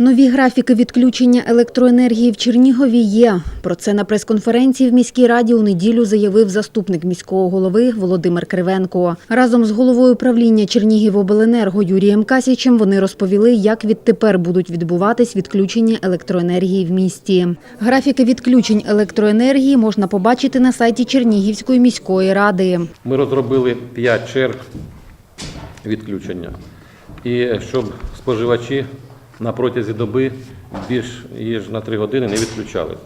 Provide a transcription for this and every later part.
Нові графіки відключення електроенергії в Чернігові є. Про це на прес-конференції в міській раді у неділю заявив заступник міського голови Володимир Кривенко. Разом з головою правління Чернігівобленерго Юрієм Касічем вони розповіли, як відтепер будуть відбуватись відключення електроенергії в місті. Графіки відключень електроенергії можна побачити на сайті Чернігівської міської ради. Ми розробили 5 черг відключення. І щоб споживачі на протязі доби більш ніж на 3 години не відключали.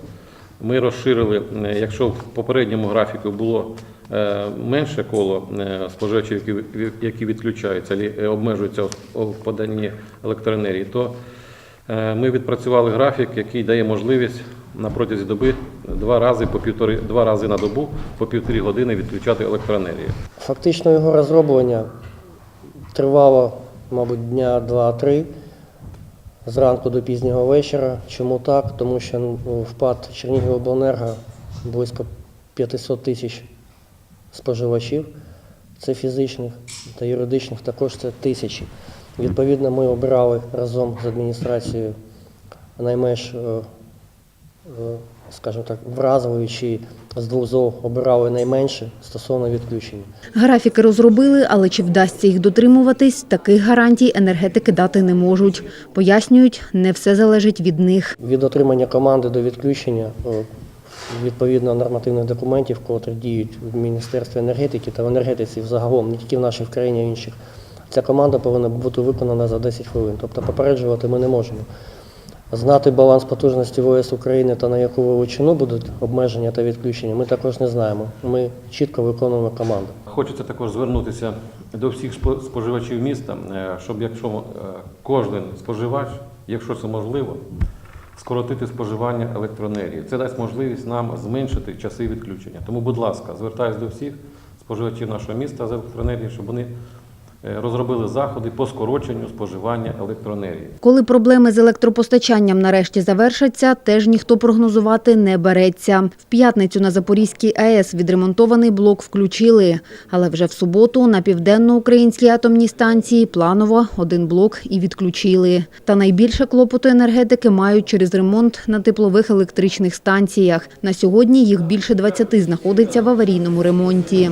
Ми розширили, е, якщо в попередньому графіку було е, менше коло е, споживачів, які, відключаються, обмежуються у поданні електроенергії, то ми відпрацювали графік, який дає можливість на протязі доби два рази по півтори два рази на добу по півтори години відключати електроенергію. Фактично його розроблення тривало, мабуть, дня два-три зранку до пізнього вечора. Чому так? Тому що ну, впад Чернігівобленерго близько 500 тисяч споживачів, це фізичних та юридичних також це тисячі. Відповідно, ми обирали разом з адміністрацією найменш, е, е, скажімо так, вразливі з двох зол обирали найменше стосовно відключення. Графіки розробили, але чи вдасться їх дотримуватись, таких гарантій енергетики дати не можуть. Пояснюють, не все залежить від них. Від отримання команди до відключення е, відповідно нормативних документів, котрі діють в Міністерстві енергетики та в енергетиці взагалом, не тільки в нашій країні, а інших. Ця команда повинна бути виконана за 10 хвилин. Тобто попереджувати ми не можемо. Знати баланс потужності ВС України та на яку величину будуть обмеження та відключення, ми також не знаємо. Ми чітко виконуємо команду. Хочеться також звернутися до всіх споживачів міста, е, щоб якщо е, кожен споживач, якщо це можливо, скоротити споживання електроенергії. Це дасть можливість нам зменшити часи відключення. Тому, будь ласка, звертаюся до всіх споживачів нашого міста з електроенергії, щоб вони розробили заходи по скороченню споживання електроенергії. Коли проблеми з електропостачанням нарешті завершаться, теж ніхто прогнозувати не береться. В п'ятницю на Запорізькій АЕС відремонтований блок включили. Але вже в суботу на південноукраїнській атомній станції планово один блок і відключили. Та найбільше клопоту енергетики мають через ремонт на теплових електричних станціях. На сьогодні їх більше 20 знаходиться в аварійному ремонті.